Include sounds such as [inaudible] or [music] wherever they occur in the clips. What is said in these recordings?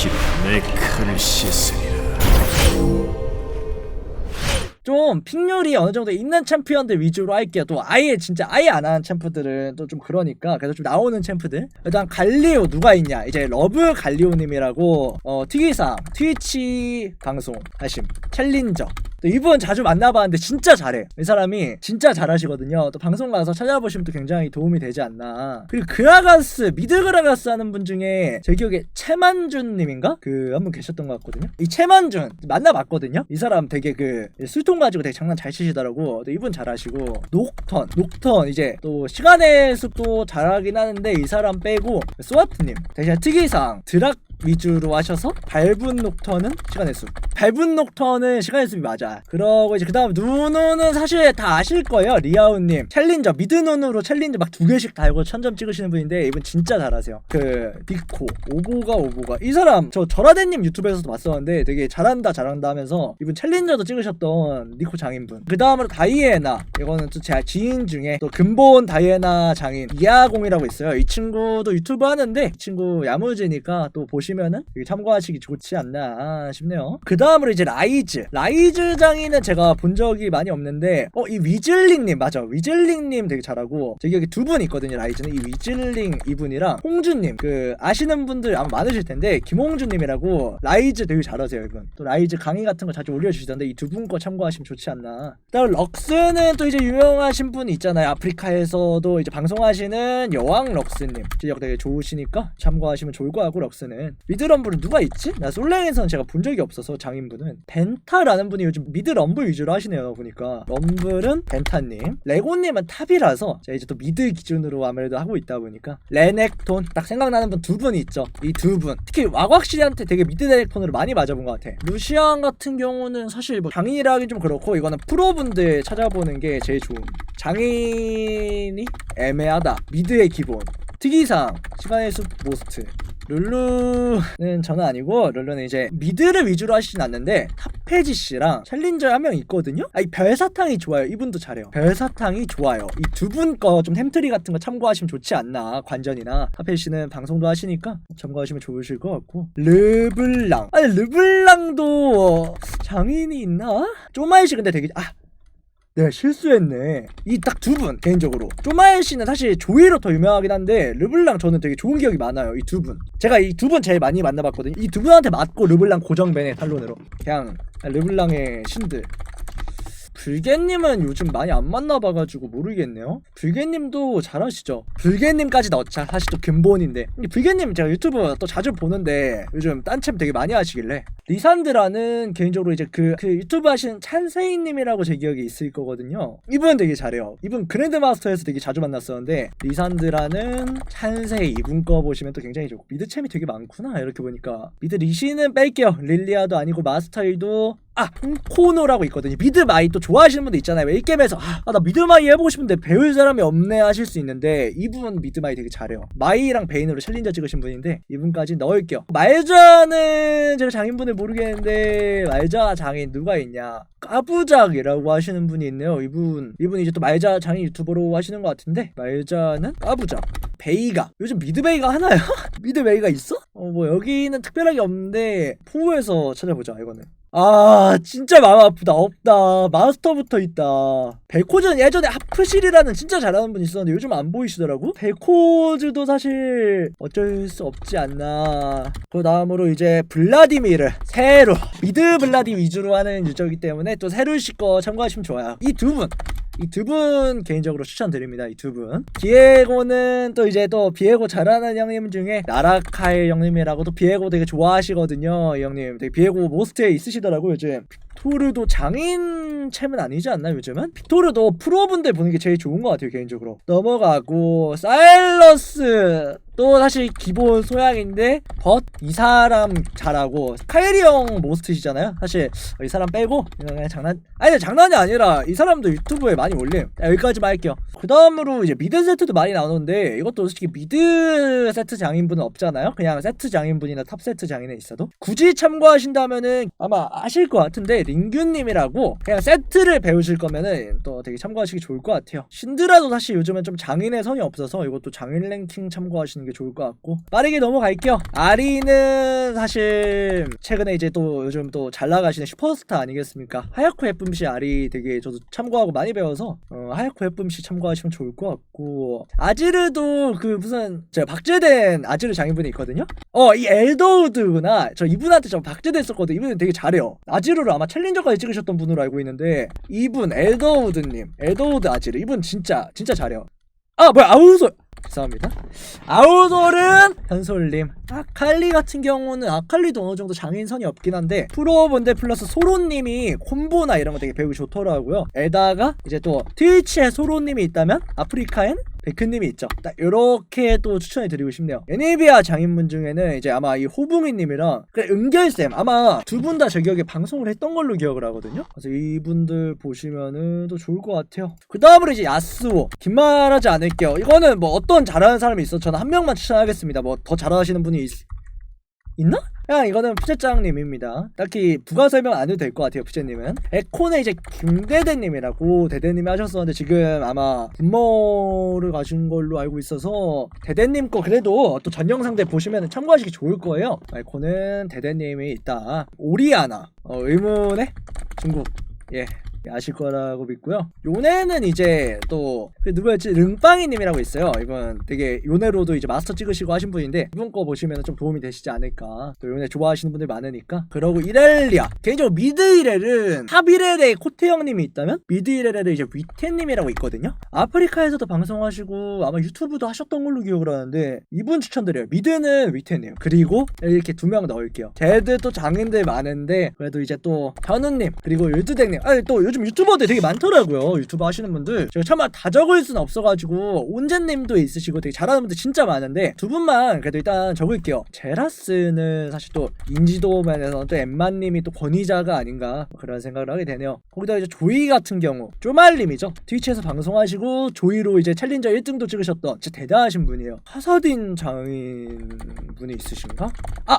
피로 내 칼을 씻으리라. 좀 픽률이 어느 정도 있는 챔피언들 위주로 할게요. 또 아예 진짜 아예 안 하는 챔프들은 또 좀 그러니까 그래서 좀 나오는 챔프들. 일단 갈리오 누가 있냐? 이제 러브 갈리오님이라고 어 특이상 트위치 방송 하심 챌린저. 또 이분 자주 만나봤는데 진짜 잘해. 이 사람이 진짜 잘하시거든요. 또 방송 가서 찾아보시면 또 굉장히 도움이 되지 않나. 그리고 그라가스 미드 그라가스 하는 분 중에 제 기억에 채만준 님인가 그 한 분 계셨던 것 같거든요. 이 채만준 만나봤거든요. 이 사람 되게 그 술통 가지고 되게 장난 잘 치시더라고. 또 이분 잘하시고 녹턴 녹턴 이제 또 시간의 숲도 잘하긴 하는데 이 사람 빼고 스와트님 대신 특이상 드락 위주로 하셔서 밟은 녹턴은 시간의 숲 밟은 녹턴은 시간의 숲이 맞아. 그러고 이제 그 다음 누누는 사실 다 아실 거예요 리아우님. 챌린저 미드눈으로 챌린저 막 두 개씩 달고 천점 찍으시는 분인데 이분 진짜 잘하세요. 그 니코 오보가 오보가. 이 사람 저 절하대님 유튜브에서도 봤었는데 되게 잘한다 잘한다 하면서 이분 챌린저도 찍으셨던 니코 장인분. 그 다음으로 다이애나. 이거는 또 제 지인 중에 또 근본 다이애나 장인 이하공이라고 있어요. 이 친구도 유튜브 하는데 이 친구 야무지니까 또 보시 면은 되게 참고하시기 좋지 않나 싶네요. 그 다음으로 이제 라이즈. 라이즈 장인은 제가 본 적이 많이 없는데 어 이 위즐링님 맞아. 위즐링님 되게 잘하고 저기 여기 두 분 있거든요 라이즈는. 이 위즐링 이분이랑 홍준님. 그 아시는 분들 아마 많으실 텐데 김홍준님이라고 라이즈 되게 잘하세요 이분. 또 라이즈 강의 같은 거 자주 올려주시던데 이 두 분 거 참고하시면 좋지 않나. 그다음 럭스는 또 이제 유명하신 분 있잖아요. 아프리카에서도 이제 방송하시는 여왕 럭스님. 실력 되게 좋으시니까 참고하시면 좋을 것 같고 럭스는 미드럼블은 누가 있지? 나 솔랭에서는 제가 본 적이 없어서 장인분은. 벤타라는 분이 요즘 미드 럼블 위주로 하시네요 보니까. 럼블은 벤타님. 레고님은 탑이라서 제가 이제 또 미드 기준으로 아무래도 하고 있다 보니까. 레넥톤 딱 생각나는 분 두 분이 있죠. 이 두 분. 특히 와곽씨한테 되게 미드 레넥톤으로 많이 맞아본 것 같아. 루시안 같은 경우는 사실 뭐 장인이라 하긴 좀 그렇고 이거는 프로분들 찾아보는 게 제일 좋은. 장인이 애매하다. 미드의 기본. 특이상 시간의 숲 모스트 룰루는 저는 아니고 룰루는 이제 미드를 위주로 하시진 않는데 탑페지 씨랑 챌린저 한 명 있거든요. 아이 별사탕이 좋아요. 이분도 잘해요. 별사탕이 좋아요. 이 두 분 거좀 템트리 같은 거 참고하시면 좋지 않나 관전이나 탑페지 씨는 방송도 하시니까 참고하시면 좋으실 것 같고 르블랑 아니 르블랑도 장인이 있나? 쪼마이 씨 근데 되게 아 내가 실수했네. 이 딱 두 분 개인적으로 쪼마엘 씨는 사실 조이로 더 유명하긴 한데 르블랑 저는 되게 좋은 기억이 많아요. 이 두 분. 제가 이 두 분 제일 많이 만나봤거든요. 이 두 분한테 맞고 르블랑 고정배네 탈론으로. 그냥 르블랑의 신들. 불개님은 요즘 많이 안 만나봐가지고 모르겠네요. 불개님도 잘하시죠. 불개님까지 넣자. 사실 또 근본인데. 불개님 제가 유튜브 또 자주 보는데 요즘 딴챔 되게 많이 하시길래 리산드라는 개인적으로 이제 그, 그 유튜브 하시는 찬세이님이라고 제 기억에 있을 거거든요. 이분 되게 잘해요. 이분 그랜드마스터에서 되게 자주 만났었는데 리산드라는 찬세이 이분 거 보시면 또 굉장히 좋고 미드챔이 되게 많구나 이렇게 보니까 미드 리시는 뺄게요. 릴리아도 아니고 마스터일도 아 코노라고 있거든요. 미드 마이 또 좋아하시는 분들 있잖아요. 왜이 게임에서 아 나 미드 마이 해보고 싶은데 배울 사람이 없네 하실 수 있는데 이분 미드 마이 되게 잘해요. 마이랑 베인으로 챌린저 찍으신 분인데 이분까지 넣을게요. 말자는 제가 장인분을 모르겠는데 말자 장인 누가 있냐? 까부작이라고 하시는 분이 있네요 이분. 이분 이제 또 말자 장인 유튜버로 하시는 것 같은데 말자는 까부작. 베이가. 요즘 미드 베이가 하나요? [laughs] 미드 베이가 있어? 어 뭐 여기는 특별하게 없는데 포우에서 찾아보자 이거는 아 진짜 마음 아프다. 없다. 마스터부터 있다. 벨코즈는 예전에 하프실이라는 진짜 잘하는 분 있었는데 요즘 안 보이시더라고? 벨코즈도 사실 어쩔 수 없지 않나. 그 다음으로 이제 블라디미르 새로 미드 블라디 위주로 하는 유저이기 때문에 또 새로우실 거 참고하시면 좋아요. 이 두분 이 두 분 개인적으로 추천드립니다. 이 두 분. 비에고는 또 이제 또 비에고 잘하는 형님 중에 나라카의 형님이라고 또 비에고 되게 좋아하시거든요. 이 형님 되게 비에고 모스트에 있으시더라고요. 요즘. 빅토르도 장인 챔은 아니지 않나 요즘은? 빅토르도 프로분들 보는 게 제일 좋은 것 같아요 개인적으로 넘어가고 사일러스 또 사실 기본 소양인데 벗 이 사람 잘하고 카이리 형 모스트시잖아요. 사실 이 사람 빼고 그냥 장난 아니 장난이 아니라 이 사람도 유튜브에 많이 올림 자, 여기까지만 할게요. 그 다음으로 이제 미드 세트도 많이 나오는데 이것도 솔직히 미드 세트 장인분은 없잖아요. 그냥 세트 장인분이나 탑 세트 장인에 있어도. 굳이 참고하신다면은 아마 아실 것 같은데 링균님이라고 그냥 세트를 배우실 거면은 또 되게 참고하시기 좋을 것 같아요. 신드라도 사실 요즘은 좀 장인의 성이 없어서 이것도 장인 랭킹 참고하시는 참고하시는 게 좋을 것 같고 빠르게 넘어갈게요. 아리는 사실 최근에 이제 또 요즘 또 잘 나가시는 슈퍼스타 아니겠습니까? 하야코 예쁨씨 아리 되게 저도 참고하고 많이 배워서 어, 하야코 예쁨씨 참고하시면 좋을 것 같고 아지르도 그 무슨 저 박제된 아지르 장인분이 있거든요. 어 이 엘더우드구나. 저 이분한테 저 박제됐었거든. 이분은 되게 잘해요. 아지르를 아마 챌린저까지 찍으셨던 분으로 알고 있는데 이분 엘더우드님, 엘더우드 아지르 이분 진짜 진짜 잘해요. 아 뭐야 아우솔 죄송합니다. 아우솔은 현솔님. 아칼리 같은 경우는 아칼리도 어느 정도 장인선이 없긴 한데 프로본데 플러스 소로님이 콤보나 이런 거 되게 배우기 좋더라고요. 에다가 이제 또 트위치에 소로님이 있다면 아프리카엔 베크님이 있죠. 딱 이렇게 또 추천해 드리고 싶네요. 애니비아 장인분 중에는 이제 아마 이 호붕이님이랑 그래 은결쌤 아마 두 분다제 기억에 방송을 했던 걸로 기억을 하거든요. 그래서 이분들 보시면은 또 좋을 것 같아요. 그 다음으로 이제 야스오 긴 말하지 않을게요. 이거는 뭐 어떤 잘하는 사람이 있어 저는 한 명만 추천하겠습니다. 뭐 더 잘하시는 분이 있, 있나? 그냥 이거는 푸제짱님입니다. 딱히 부가 설명 안 해도 될 것 같아요, 푸제님은. 에코는 이제 김대대님이라고 대대님이 하셨었는데 지금 아마 분모를 가신 걸로 알고 있어서 대대님 거 그래도 또전 영상 때 보시면 참고하시기 좋을 거예요. 에코는 대대님이 있다. 오리아나 어, 의문의 중국 예. 아실 거라고 믿고요. 요네는 이제 또그 누구였지? 릉빵이님이라고 있어요. 이분 되게 요네로도 이제 마스터 찍으시고 하신 분인데 이분 거 보시면 좀 도움이 되시지 않을까. 또 요네 좋아하시는 분들 많으니까. 그러고 이렐리아 개인적으로 미드 이렐은 탑 이렐에 코테 형님이 있다면 미드 이렐에 이제 위테님이라고 있거든요. 아프리카에서도 방송하시고 아마 유튜브도 하셨던 걸로 기억을 하는데 이분 추천드려요. 미드는 위테님 그리고 이렇게 두 명 넣을게요. 쟤들 또 장인들 많은데 그래도 이제 또 현우님 그리고 유두댕님 아니 또 요즘 유튜버들 되게 많더라고요. 유튜브 하시는 분들 제가 차마 다 적을 수는 없어가지고 온재님도 있으시고 되게 잘하는 분들 진짜 많은데 두 분만 그래도 일단 적을게요. 제라스는 사실 또 인지도 면에서는 또 엠마님이 또 권위자가 아닌가 그런 생각을 하게 되네요. 거기다 이제 조이 같은 경우 쪼말님이죠. 트위치에서 방송하시고 조이로 이제 챌린저 1등도 찍으셨던 진짜 대단하신 분이에요. 하사딘 장인 분이 있으신가? 아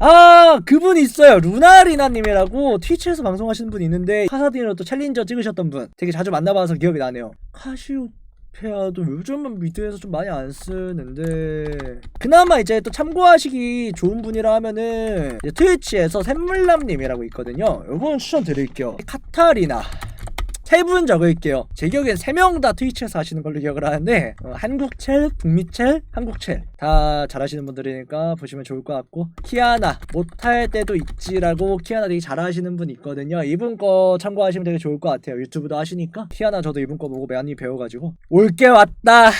아 그분 있어요. 루나리나님이라고 트위치에서 방송하시는 분 있는데 카사딘으로 또 챌린저 찍으셨던 분. 되게 자주 만나봐서 기억이 나네요. 카시오 페아도 요즘은 미드에서 좀 많이 안 쓰는데 그나마 이제 또 참고하시기 좋은 분이라 하면은 트위치에서 샘물남님이라고 있거든요. 요건 추천드릴게요. 카타리나 세 분 적을게요. 제 기억엔 세 명 다 트위치에서 하시는 걸로 기억을 하는데 어, 한국첼, 북미첼, 한국첼 다 잘하시는 분들이니까 보시면 좋을 것 같고 키아나 못할 때도 있지라고 키아나 되게 잘하시는 분 있거든요. 이분 거 참고하시면 되게 좋을 것 같아요. 유튜브도 하시니까 키아나 저도 이분 거 보고 많이 배워가지고 올게 왔다.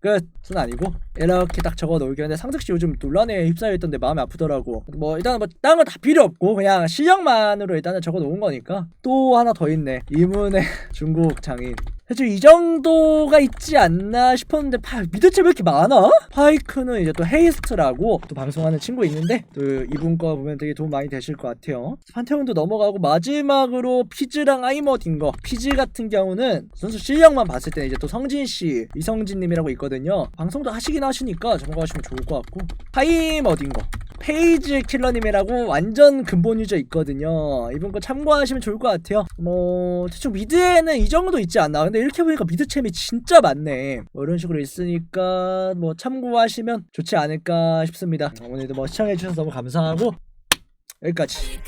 끝은 아니고 이렇게 딱 적어 놓을게요. 근데 상득 씨 요즘 논란에 휩싸여 있던데 마음이 아프더라고. 뭐 일단은 뭐 다른 건 다 필요 없고 그냥 실력만으로 일단은 적어 놓은 거니까 또 하나 더 있네. 이문의 [laughs] 중국 장인. 사실 이 정도가 있지 않나 싶었는데 파, 미드체 왜 이렇게 많아? 파이크는 이제 또 헤이스트라고 또 방송하는 친구 있는데 또 이분 거 보면 되게 도움 많이 되실 것 같아요. 판테온도 넘어가고 마지막으로 피즈랑 아이머딘 거. 피즈 같은 경우는 선수 실력만 봤을 때 이제 또 성진 씨, 이성진님이라고 있거든요. 방송도 하시긴 하시니까 참고하시면 좋을 것 같고 하이머딘 거. 페이지 킬러님이라고 완전 근본 유저 있거든요. 이분 거 참고하시면 좋을 것 같아요. 뭐 대충 미드에는 이 정도 있지 않나. 근데 이렇게 보니까 미드 챔이 진짜 많네. 뭐 이런 식으로 있으니까 뭐 참고하시면 좋지 않을까 싶습니다. 오늘도 뭐 시청해주셔서 너무 감사하고 여기까지.